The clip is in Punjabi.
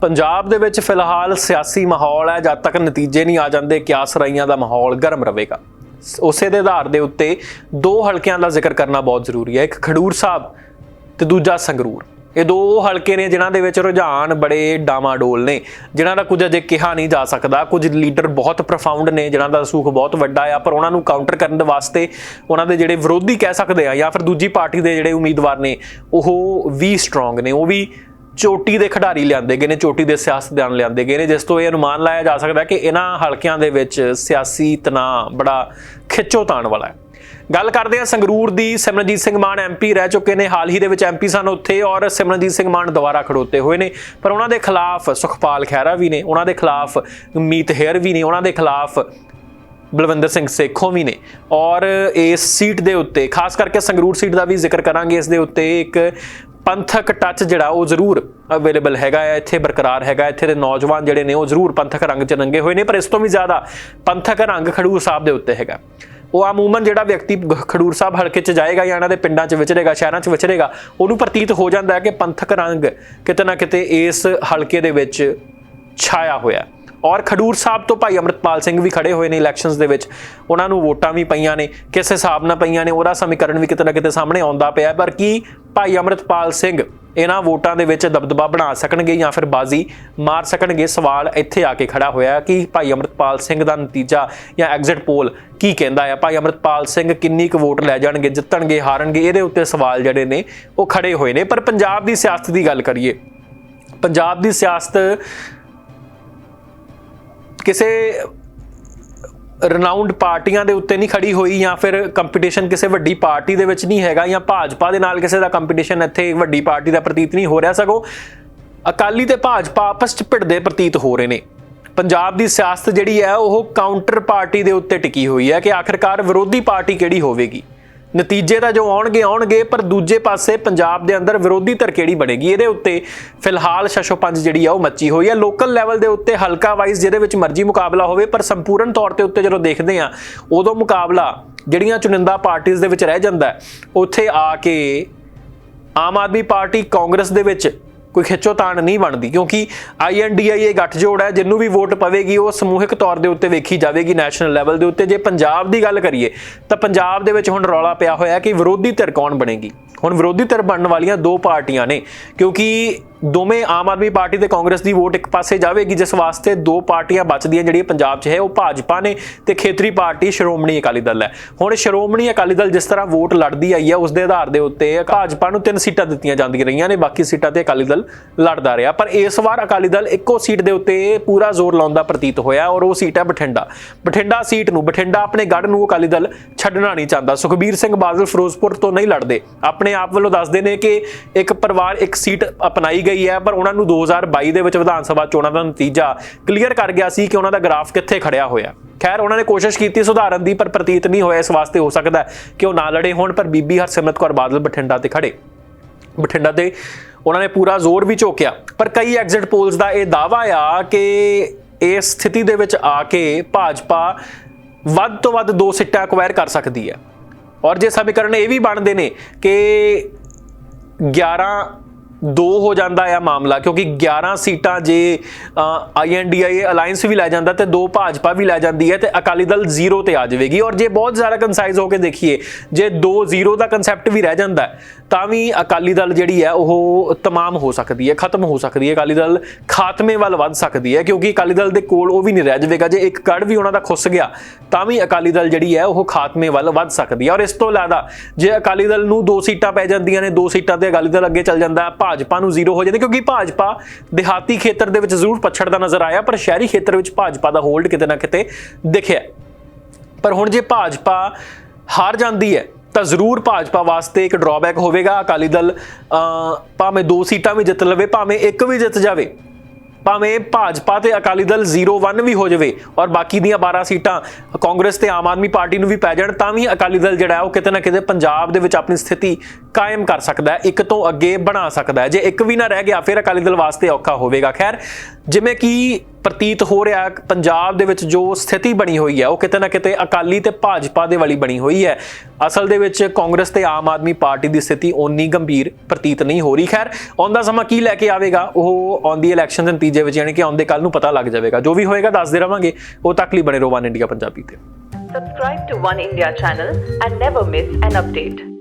ਪੰਜਾਬ ਦੇ ਵਿੱਚ ਫਿਲਹਾਲ ਸਿਆਸੀ ਮਾਹੌਲ ਹੈ, ਜਦ ਤੱਕ ਨਤੀਜੇ ਨਹੀਂ ਆ ਜਾਂਦੇ, ਕਿਆਸ ਰਾਈਆਂ ਦਾ ਮਾਹੌਲ ਗਰਮ ਰਹੇਗਾ। ਉਸੇ ਦੇ ਆਧਾਰ ਦੇ ਉੱਤੇ ਦੋ ਹਲਕਿਆਂ ਦਾ ਜ਼ਿਕਰ ਕਰਨਾ ਬਹੁਤ ਜ਼ਰੂਰੀ ਹੈ, ਇੱਕ ਖਡੂਰ ਸਾਹਿਬ ਤੇ ਦੂਜਾ ਸੰਗਰੂਰ। ਇਹ ਦੋ ਹਲਕੇ ਨੇ ਜਿਨ੍ਹਾਂ ਦੇ ਵਿੱਚ ਰੁਝਾਨ ਬੜੇ ਡਾਮਾਡੋਲ ਨੇ, ਜਿਨ੍ਹਾਂ ਦਾ ਕੁਝ ਅਜੇ ਕਿਹਾ ਨਹੀਂ ਜਾ ਸਕਦਾ। ਕੁਝ ਲੀਡਰ ਬਹੁਤ ਪ੍ਰੋਫਾਊਂਡ ਨੇ, ਜਿਨ੍ਹਾਂ ਦਾ ਸੁਖ ਬਹੁਤ ਵੱਡਾ ਆ, ਪਰ ਉਹਨਾਂ ਨੂੰ ਕਾਊਂਟਰ ਕਰਨ ਦੇ ਵਾਸਤੇ ਉਹਨਾਂ ਦੇ ਜਿਹੜੇ ਵਿਰੋਧੀ ਕਹਿ ਸਕਦੇ ਆ, ਜਾਂ ਫਿਰ ਦੂਜੀ ਪਾਰਟੀ ਦੇ ਜਿਹੜੇ ਉਮੀਦਵਾਰ ਨੇ, ਉਹ ਵੀ ਸਟਰੋਂਗ ਨੇ, ਉਹ ਵੀ ਚੋਟੀ ਦੇ ਖਿਡਾਰੀ ਲਿਆਂਦੇ ਗਏ ਨੇ, ਚੋਟੀ ਦੇ ਸਿਆਸਤਦਾਨ ਲਿਆਂਦੇ ਗਏ ਨੇ, ਜਿਸ ਤੋਂ ਇਹ ਅਨੁਮਾਨ ਲਾਇਆ ਜਾ ਸਕਦਾ ਕਿ ਇਹਨਾਂ ਹਲਕਿਆਂ ਦੇ ਵਿੱਚ ਸਿਆਸੀ ਤਣਾਅ ਬੜਾ ਖਿੱਚੋਤਾਣ ਵਾਲਾ ਹੈ। ਗੱਲ ਕਰਦੇ ਹਾਂ ਸੰਗਰੂਰ ਦੀ, ਸਿਮਰਨਜੀਤ ਸਿੰਘ ਮਾਨ ਐਮਪੀ ਰਹਿ ਚੁੱਕੇ ਨੇ, ਹਾਲ ਹੀ ਦੇ ਵਿੱਚ ਐਮਪੀ ਸਨ ਉੱਥੇ ਔਰ ਸਿਮਰਨਜੀਤ ਸਿੰਘ ਮਾਨ ਦੁਬਾਰਾ ਖੜੋਤੇ ਹੋਏ ਨੇ, ਪਰ ਉਹਨਾਂ ਦੇ ਖਿਲਾਫ ਸੁਖਪਾਲ ਖਹਿਰਾ ਵੀ ਨੇ, ਉਹਨਾਂ ਦੇ ਖਿਲਾਫ ਮੀਤ ਹੇਅਰ ਵੀ ਨੇ, ਉਹਨਾਂ ਦੇ ਖਿਲਾਫ ਬਲਵਿੰਦਰ ਸਿੰਘ ਸੇਖੋਂ ਵੀ ਨੇ ਔਰ ਇਸ ਸੀਟ ਦੇ ਉੱਤੇ, ਖਾਸ ਕਰਕੇ ਸੰਗਰੂਰ ਸੀਟ ਦਾ ਵੀ ਜ਼ਿਕਰ ਕਰਾਂਗੇ, ਇਸ ਦੇ ਉੱਤੇ ਇੱਕ ਪੰਥਕ ਟੱਚ ਜਿਹੜਾ, ਉਹ ਜ਼ਰੂਰ ਅਵੇਲੇਬਲ ਹੈਗਾ ਹੈ ਇੱਥੇ ਬਰਕਰਾਰ ਹੈਗਾ, ਇੱਥੇ ਦੇ ਨੌਜਵਾਨ ਜਿਹੜੇ ਨੇ, ਉਹ ਜ਼ਰੂਰ ਪੰਥਕ ਰੰਗ 'ਚ ਰੰਗੇ ਹੋਏ ਨੇ, ਪਰ ਇਸ ਤੋਂ ਵੀ ਜ਼ਿਆਦਾ ਪੰਥਕ ਰੰਗ ਖਡੂਰ ਸਾਹਿਬ ਦੇ ਉੱਤੇ ਹੈਗਾ। ਉਹ ਆਮੂਮਨ ਜਿਹੜਾ ਵਿਅਕਤੀ ਗ- ਖਡੂਰ ਸਾਹਿਬ ਹਲਕੇ 'ਚ ਜਾਏਗਾ ਜਾਂ ਇਹਨਾਂ ਦੇ ਪਿੰਡਾਂ 'ਚ ਵਿਚਰੇਗਾ, ਸ਼ਹਿਰਾਂ 'ਚ ਵਿਚਰੇਗਾ, ਉਹਨੂੰ ਪ੍ਰਤੀਤ ਹੋ ਜਾਂਦਾ ਹੈ ਕਿ ਪੰਥਕ ਰੰਗ ਕਿਤੇ ਨਾ ਕਿਤੇ ਇਸ ਹਲਕੇ ਦੇ ਵਿੱਚ ਛਾਇਆ ਹੋਇਆ ਔਰ ਖਡੂਰ ਸਾਹਿਬ ਤੋਂ ਭਾਈ ਅਮਰਤਪਾਲ ਸਿੰਘ ਵੀ ਖੜੇ ਹੋਏ ਨੇ ਇਲੈਕਸ਼ਨਸ ਦੇ ਵਿੱਚ। ਉਹਨਾਂ ਨੂੰ ਵੋਟਾਂ ਵੀ ਪਈਆਂ ਨੇ, ਕਿਸ ਹਿਸਾਬ ਨਾਲ ਪਈਆਂ ਨੇ, ਉਹਦਾ ਸਮੀਕਰਨ ਵੀ ਕਿਤੇ ਨਾ ਕਿਤੇ ਸਾਹਮਣੇ ਆਉਂਦਾ ਪਿਆ ਪਰ ਕੀ ਭਾਈ ਅਮਰਤਪਾਲ ਸਿੰਘ ਇਹਨਾਂ ਵੋਟਾਂ ਦੇ ਵਿੱਚ ਦਬਦਬਾ ਬਣਾ ਸਕਣਗੇ ਜਾਂ ਫਿਰ ਬਾਜ਼ੀ ਮਾਰ ਸਕਣਗੇ? ਸਵਾਲ ਇੱਥੇ ਆ ਕੇ ਖੜਾ ਹੋਇਆ ਕਿ ਭਾਈ ਅਮਰਤਪਾਲ ਸਿੰਘ ਦਾ ਨਤੀਜਾ ਜਾਂ ਐਗਜ਼ਿਟ ਪੋਲ ਕੀ ਕਹਿੰਦਾ ਹੈ? ਭਾਈ ਅਮਰਤਪਾਲ ਸਿੰਘ ਕਿੰਨੀ ਕੁ ਵੋਟ ਲੈ ਜਾਣਗੇ, ਜਿੱਤਣਗੇ, ਹਾਰਨਗੇ? ਇਹਦੇ ਉੱਤੇ ਸਵਾਲ ਜਿਹੜੇ ਨੇ ਉਹ ਖੜੇ ਹੋਏ ਨੇ। ਪਰ ਪੰਜਾਬ ਦੀ ਸਿਆਸਤ ਦੀ ਗੱਲ ਕਰੀਏ, ਪੰਜਾਬ ਦੀ ਸਿਆਸਤ ਕਿਸੇ ਰਨਾਊਂਡ ਪਾਰਟੀਆਂ ਦੇ ਉੱਤੇ ਨਹੀਂ ਖੜੀ ਹੋਈ ਜਾਂ ਫਿਰ ਕੰਪੀਟੀਸ਼ਨ ਕਿਸੇ ਵੱਡੀ ਪਾਰਟੀ ਦੇ ਵਿੱਚ ਨਹੀਂ ਹੈਗਾ ਜਾਂ ਭਾਜਪਾ ਦੇ ਨਾਲ ਕਿਸੇ ਦਾ ਕੰਪੀਟੀਸ਼ਨ ਇੱਥੇ ਵੱਡੀ ਪਾਰਟੀ ਦਾ ਪ੍ਰਤੀਤ ਨਹੀਂ ਹੋ ਰਿਹਾ ਸਗੋਂ ਅਕਾਲੀ ਤੇ ਭਾਜਪਾ ਆਪਸ ਚ ਭਿੜਦੇ ਪ੍ਰਤੀਤ ਹੋ ਰਹੇ ਨੇ। ਪੰਜਾਬ ਦੀ ਸਿਆਸਤ ਜਿਹੜੀ ਹੈ ਉਹ ਕਾਊਂਟਰ ਪਾਰਟੀ ਦੇ ਉੱਤੇ ਟਿਕੀ ਹੋਈ ਹੈ ਕਿ ਆਖਿਰਕਾਰ ਵਿਰੋਧੀ ਪਾਰਟੀ ਕਿਹੜੀ ਹੋਵੇਗੀ? ਨਤੀਜੇ ਤਾਂ ਜੋ ਆਉਣਗੇ ਆਉਣਗੇ, ਪਰ ਦੂਜੇ ਪਾਸੇ ਪੰਜਾਬ ਦੇ ਅੰਦਰ ਵਿਰੋਧੀ ਧਿਰ ਕਿਹੜੀ ਬਣੇਗੀ। ਇਹਦੇ ਉੱਤੇ ਫਿਲਹਾਲ ਸ਼ਸ਼ੋਪੰਜ ਜਿਹੜੀ ਆ, ਉਹ ਮੱਚੀ ਹੋਈ ਆ। ਲੋਕਲ ਲੈਵਲ ਦੇ ਉੱਤੇ ਹਲਕਾ ਵਾਈਜ਼ ਜਿਹਦੇ ਵਿੱਚ ਮਰਜ਼ੀ ਮੁਕਾਬਲਾ ਹੋਵੇ, ਪਰ ਸੰਪੂਰਨ ਤੌਰ ਤੇ ਉੱਤੇ ਜਦੋਂ ਦੇਖਦੇ ਆ, ਉਦੋਂ ਮੁਕਾਬਲਾ ਜਿਹੜੀਆਂ ਚੁਣਿੰਦਾ ਪਾਰਟੀਆਂ ਦੇ ਵਿੱਚ ਰਹਿ ਜਾਂਦਾ, ਉੱਥੇ ਆ ਕੇ ਆਮ ਆਦਮੀ ਪਾਰਟੀ ਕਾਂਗਰਸ ਦੇ ਵਿੱਚ ਕੋਈ ਖਿੱਚੋਤਾਣ ਨਹੀਂ ਬਣਦੀ, ਕਿਉਂਕਿ ਆਈਐਨਡੀਆਈ ਇਹ ਗੱਠਜੋੜ ਹੈ ਜਿੰਨੂੰ ਵੀ ਵੋਟ ਪਵੇਗੀ, ਉਹ ਸਮੂਹਿਕ ਤੌਰ ਦੇ ਉੱਤੇ ਵੇਖੀ ਜਾਵੇਗੀ ਨੈਸ਼ਨਲ ਲੈਵਲ ਦੇ ਉੱਤੇ। ਜੇ ਪੰਜਾਬ ਦੀ ਗੱਲ ਕਰੀਏ, ਤਾਂ ਪੰਜਾਬ ਦੇ ਵਿੱਚ ਹੁਣ ਰੌਲਾ ਪਿਆ ਹੋਇਆ ਕਿ ਵਿਰੋਧੀ ਧਿਰ ਕੌਣ ਬਣੇਗੀ? ਹੁਣ ਵਿਰੋਧੀ ਧਿਰ ਬਣਨ ਵਾਲੀਆਂ ਦੋ ਪਾਰਟੀਆਂ ਨੇ, ਕਿਉਂਕਿ ਦੋਵੇਂ ਆਮ ਆਦਮੀ ਪਾਰਟੀ ਤੇ ਕਾਂਗਰਸ ਦੀ ਵੋਟ ਇੱਕ ਪਾਸੇ ਜਾਵੇਗੀ, ਜਿਸ ਵਾਸਤੇ ਦੋ ਪਾਰਟੀਆਂ ਬਚਦੀਆਂ ਜਿਹੜੀਆਂ ਪੰਜਾਬ 'ਚ ਹੈ, ਉਹ ਭਾਜਪਾ ਨੇ ਤੇ ਖੇਤਰੀ ਪਾਰਟੀ ਸ਼੍ਰੋਮਣੀ ਅਕਾਲੀ ਦਲ ਹੈ। ਹੁਣ ਸ਼੍ਰੋਮਣੀ ਅਕਾਲੀ ਦਲ ਜਿਸ ਤਰ੍ਹਾਂ ਵੋਟ ਲੜਦੀ ਆਈ ਹੈ ਉਸ ਦੇ ਆਧਾਰ ਦੇ ਉੱਤੇ ਭਾਜਪਾ ਨੂੰ ਤਿੰਨ ਸੀਟਾਂ ਦਿੱਤੀਆਂ ਜਾਂਦੀਆਂ ਰਹੀਆਂ ਨੇ, ਬਾਕੀ ਸੀਟਾਂ ਤੇ ਅਕਾਲੀ ਦਲ ਲੜਦਾ ਰਿਹਾ। ਪਰ ਇਸ ਵਾਰ ਅਕਾਲੀ ਦਲ ਇੱਕੋ ਸੀਟ ਦੇ ਉੱਤੇ ਪੂਰਾ ਜ਼ੋਰ ਲਾਉਂਦਾ ਪ੍ਰਤੀਤ ਹੋਇਆ ਔਰ ਉਹ ਸੀਟ ਹੈ ਬਠਿੰਡਾ। ਬਠਿੰਡਾ ਸੀਟ ਨੂੰ, ਬਠਿੰਡਾ ਆਪਣੇ ਗੜ ਨੂੰ ਅਕਾਲੀ ਦਲ ਛੱਡਣਾ ਨਹੀਂ ਚਾਹੁੰਦਾ। ਸੁਖਬੀਰ ਸਿੰਘ ਬਾਦਲ ਫਿਰੋਜ਼ਪੁਰ ਤੋਂ ਨਹੀਂ ਲੜਦੇ। ਆਪਣੇ ਆਪ ਵੱਲੋਂ ਦੱਸਦੇ ਨੇ ਕਿ ਇੱਕ ਪਰਿਵਾਰ ਇੱਕ ਸੀਟ ਅਪਣਾਈ ਗਈ ਹੈ, ਪਰ ਉਹਨਾਂ ਨੂੰ 2022 ਦੇ ਵਿੱਚ ਵਿਧਾਨ ਸਭਾ ਚੋਣਾਂ ਦਾ ਨਤੀਜਾ ਕਲੀਅਰ ਕਰ ਗਿਆ ਸੀ ਕਿ ਉਹਨਾਂ ਦਾ ਗ੍ਰਾਫ ਕਿੱਥੇ ਖੜਿਆ ਹੋਇਆ ਖੈਰ, ਉਹਨਾਂ ਨੇ ਕੋਸ਼ਿਸ਼ ਕੀਤੀ ਸੁਧਾਰਨ ਦੀ, ਪਰ ਪ੍ਰਤੀਤ ਨਹੀਂ ਹੋਇਆ। ਇਸ ਵਾਸਤੇ ਹੋ ਸਕਦਾ ਕਿ ਉਹ ਨਾ ਲੜੇ ਹੋਣ, ਪਰ ਬੀਬੀ ਹਰਸਿਮਰਤ ਕੌਰ ਬਾਦਲ ਬਠਿੰਡਾ ਤੇ ਖੜੇ। ਬਠਿੰਡਾ ਤੇ ਉਹਨਾਂ ਨੇ ਪੂਰਾ ਜ਼ੋਰ ਵੀ ਝੋਕਿਆ। ਪਰ ਕਈ ਐਗਜ਼ਿਟ ਪੋਲਸ ਦਾ ਇਹ ਦਾਵਾ ਆ ਕਿ ਇਸ ਸਥਿਤੀ ਦੇ ਵਿੱਚ ਆ ਕੇ ਭਾਜਪਾ ਵੱਧ ਤੋਂ ਵੱਧ ਦੋ ਸੀਟਾਂ ਅਕਵਾਇਰ ਕਰ ਸਕਦੀ ਹੈ। ਔਰ ਜੇ ਸਮੀਕਰਨ ਇਹ ਵੀ ਬਣਦੇ ਨੇ ਕਿ 11 ਦੋ ਹੋ ਜਾਂਦਾ ਆ ਮਾਮਲਾ, ਕਿਉਂਕਿ 11 ਸੀਟਾਂ ਜੇ ਆਈਐਨਡੀਆਈ ਅਲਾਈਅੰਸ ਵੀ ਲੈ ਜਾਂਦਾ ਤੇ ਦੋ ਭਾਜਪਾ ਵੀ ਲੈ ਜਾਂਦੀ ਹੈ ਤੇ ਅਕਾਲੀ ਦਲ ਜ਼ੀਰੋ ਤੇ ਆ ਜਾਵੇਗੀ। ਔਰ ਜੇ ਬਹੁਤ ਜ਼ਿਆਦਾ ਕੰਸਾਈਜ਼ ਹੋ ਕੇ ਦੇਖੀਏ, ਜੇ 2 ਜ਼ੀਰੋ ਦਾ ਕਨਸੈਪਟ ਵੀ ਰਹਿ ਜਾਂਦਾ ਤਾਂ ਵੀ ਅਕਾਲੀ ਦਲ ਜਿਹੜੀ ਹੈ, ਉਹ ਤਮਾਮ ਹੋ ਸਕਦੀ ਹੈ, ਖਤਮ ਹੋ ਸਕਦੀ ਹੈ। ਅਕਾਲੀ ਦਲ ਖਾਤਮੇ ਵੱਲ ਵੱਧ ਸਕਦੀ ਹੈ, ਕਿਉਂਕਿ ਅਕਾਲੀ ਦਲ ਦੇ ਕੋਲ ਉਹ ਵੀ ਨਹੀਂ ਰਹਿ ਜਾਵੇਗਾ। ਜੇ ਇੱਕ ਗੜ ਵੀ ਉਹਨਾਂ ਦਾ ਖੁੱਸ ਗਿਆ, ਤਾਂ ਵੀ ਅਕਾਲੀ ਦਲ ਜਿਹੜੀ ਹੈ, ਉਹ ਖਾਤਮੇ ਵੱਲ ਵੱਧ ਸਕਦੀ ਹੈ। ਔਰ ਇਸ ਤੋਂ ਇਲਾਵਾ, ਜੇ ਅਕਾਲੀ ਦਲ ਨੂੰ ਦੋ ਸੀਟਾਂ ਪੈ ਜਾਂਦੀਆਂ ਨੇ, ਦੋ ਸੀਟਾਂ ਤੇ ਅਕਾਲੀ ਦਲ ਅੱਗੇ ਚੱਲ ਜਾਂਦਾ ਹੈ ਭਾਜਪਾ ਨੂੰ ਜ਼ੀਰੋ ਹੋ ਜਾਂਦੀ ਕਿਉਂਕਿ ਭਾਜਪਾ ਦਿਹਾਤੀ ਖੇਤਰ ਦੇ ਵਿੱਚ ਜ਼ਰੂਰ ਪਛੜਦਾ ਨਜ਼ਰ ਆਇਆ ਪਰ ਸ਼ਹਿਰੀ ਖੇਤਰ ਵਿੱਚ ਭਾਜਪਾ ਦਾ ਹੋਲਡ ਕਿਤੇ ਨਾ ਕਿਤੇ ਦਿਖਿਆ ਪਰ ਹੁਣ ਜੇ ਭਾਜਪਾ ਹਾਰ ਜਾਂਦੀ ਹੈ ਤਾਂ ਜ਼ਰੂਰ ਭਾਜਪਾ ਵਾਸਤੇ ਇੱਕ ਡਰਾਬੈਕ ਹੋਵੇਗਾ। ਅਕਾਲੀ ਦਲ ਅਹ, ਭਾਵੇਂ ਦੋ ਸੀਟਾਂ ਵੀ ਜਿੱਤ ਲਵੇ ਭਾਵੇਂ ਇੱਕ ਵੀ ਜਿੱਤ ਜਾਵੇ ਭਾਵੇਂ ਭਾਜਪਾ ਤੇ ਅਕਾਲੀ ਦਲ 0-1 ਵੀ ਹੋ ਜਾਵੇ ਔਰ ਬਾਕੀ ਦੀਆਂ 12 ਸੀਟਾਂ ਕਾਂਗਰਸ ਤੇ ਆਮ ਆਦਮੀ ਪਾਰਟੀ ਨੂੰ ਵੀ ਪੈ ਜਾਣ, ਤਾਂ ਵੀ ਅਕਾਲੀ ਦਲ ਜਿਹੜਾ ਹੈ ਉਹ ਕਿਤੇ ਨਾ ਕਿਤੇ ਪੰਜਾਬ ਦੇ ਵਿੱਚ ਆਪਣੀ ਸਥਿਤੀ ਕਾਇਮ ਕਰ ਸਕਦਾ ਹੈ, ਇੱਕ ਤੋਂ ਅੱਗੇ ਬਣਾ ਸਕਦਾ ਹੈ। ਜੇ ਇੱਕ ਵੀ ਨਾ ਰਹਿ ਗਿਆ, ਫਿਰ ਅਕਾਲੀ ਦਲ ਵਾਸਤੇ ਔਖਾ ਹੋਵੇਗਾ। ਖੈਰ, ਜਿਵੇਂ ਕਿ ਪ੍ਰਤੀਤ ਹੋ ਰਿਹਾ ਪੰਜਾਬ ਦੇ ਵਿੱਚ ਜੋ ਸਥਿਤੀ ਬਣੀ ਹੋਈ ਹੈ, ਉਹ ਕਿਤੇ ਨਾ ਕਿਤੇ ਅਕਾਲੀ ਤੇ ਭਾਜਪਾ ਦੇ ਵਾਲੀ ਬਣੀ ਹੋਈ ਹੈ। ਅਸਲ ਦੇ ਵਿੱਚ ਕਾਂਗਰਸ ਤੇ ਆਮ ਆਦਮੀ ਪਾਰਟੀ ਦੀ ਸਥਿਤੀ ਓਨੀ ਗੰਭੀਰ, ਪ੍ਰਤੀਤ ਨਹੀਂ ਹੋ ਰਹੀ। ਖੈਰ ਆਉਂਦਾ ਸਮਾਂ ਕੀ ਲੈ ਕੇ ਆਵੇਗਾ? ਉਹ ਆਉਂਦੀ ਇਲੈਕਸ਼ਨ ਦੇ ਨਤੀਜੇ ਵਿੱਚ, ਯਾਨੀ ਕਿ ਆਉਂਦੇ ਕੱਲ ਨੂੰ ਪਤਾ ਲੱਗ ਜਾਵੇਗਾ। ਜੋ ਵੀ ਹੋਏਗਾ, ਦੱਸਦੇ ਰਵਾਂਗੇ। ਉਹ ਤੱਕ ਲਈ ਬਣੇ ਰਹੋ ਵਨ ਇੰਡੀਆ ਪੰਜਾਬੀ ਤੇ। Subscribe to One India channel and never miss an update.